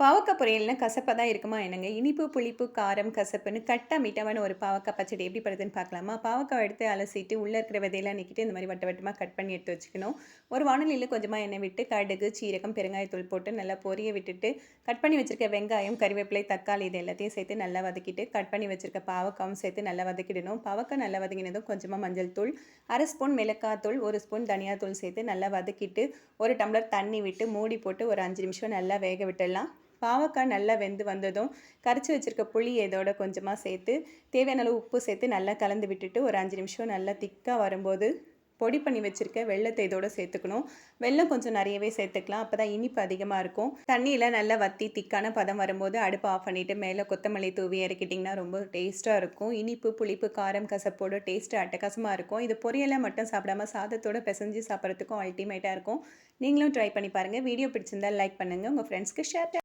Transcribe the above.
பாவக்காய் பொரியல்னால் கசப்பாக தான் இருக்குமா என்னங்க? இனிப்பு புளிப்பு காரம் கசப்புன்னு கட்டா மீட்டமான ஒரு பாவக்காய் பச்சடி எப்படி படுதுன்னு பார்க்கலாமா? பாவக்காய் எடுத்து அலசிட்டு உள்ளே இருக்கிற விதையெல்லாம் நிற்கிட்டு இந்த மாதிரி வட்ட வட்டமாக கட் பண்ணி எடுத்து வச்சுக்கணும். ஒரு வானலியில் கொஞ்சமாக எண்ணெய் விட்டு கடுகு சீரகம் பெருங்காயத்தூள் போட்டு நல்லா பொரிய விட்டுட்டு கட் பண்ணி வச்சுருக்க வெங்காயம் கறிவேப்பிலை தக்காளி இது எல்லாத்தையும் சேர்த்து நல்லா வதக்கிட்டு கட் பண்ணி வச்சுருக்க பாவக்காயும் சேர்த்து நல்லா வதக்கிடணும். பாவக்காய் நல்லா வதக்கினதும் கொஞ்சமாக மஞ்சள் தூள் அரை ஸ்பூன் மிளகாத்தூள் ஒரு ஸ்பூன் தனியாத்தூள் சேர்த்து நல்லா வதக்கிட்டு ஒரு டம்ளர் தண்ணி விட்டு மூடி போட்டு ஒரு அஞ்சு நிமிஷம் நல்லா வேக விட்டுடலாம். பாவக்காய் நல்லா வெந்து வந்ததும் கரைச்சி வச்சுருக்க புளி இதோட கொஞ்சமாக சேர்த்து தேவையான அளவு உப்பு சேர்த்து நல்லா கலந்து விட்டுட்டு ஒரு அஞ்சு நிமிஷம் நல்லா திக்காக வரும்போது பொடி பண்ணி வச்சுருக்க வெள்ளத்தை இதோட சேர்த்துக்கணும். வெள்ளம் கொஞ்சம் நிறையவே சேர்த்துக்கலாம். அப்போ தான் இனிப்பு அதிகமாக இருக்கும். தண்ணியில் நல்லா வத்தி திக்கான பதம் வரும்போது அடுப்பு ஆஃப் பண்ணிவிட்டு மேலே கொத்தமல்லி தூவி இறக்கிட்டிங்கன்னா ரொம்ப டேஸ்ட்டாக இருக்கும். இனிப்பு புளிப்பு காரம் கசப்போடு டேஸ்ட்டு அட்டகாசமாக இருக்கும். இது பொரியலை மட்டும் சாப்பிடாம சாதத்தோடு பிசைஞ்சு சாப்பிட்றதுக்கும் அல்டிமேட்டாக இருக்கும். நீங்களும் ட்ரை பண்ணி பாருங்கள் வீடியோ பிடிச்சிருந்தால் லைக் பண்ணுங்கள் உங்கள் ஃப்ரெண்ட்ஸ்க்கு ஷேர்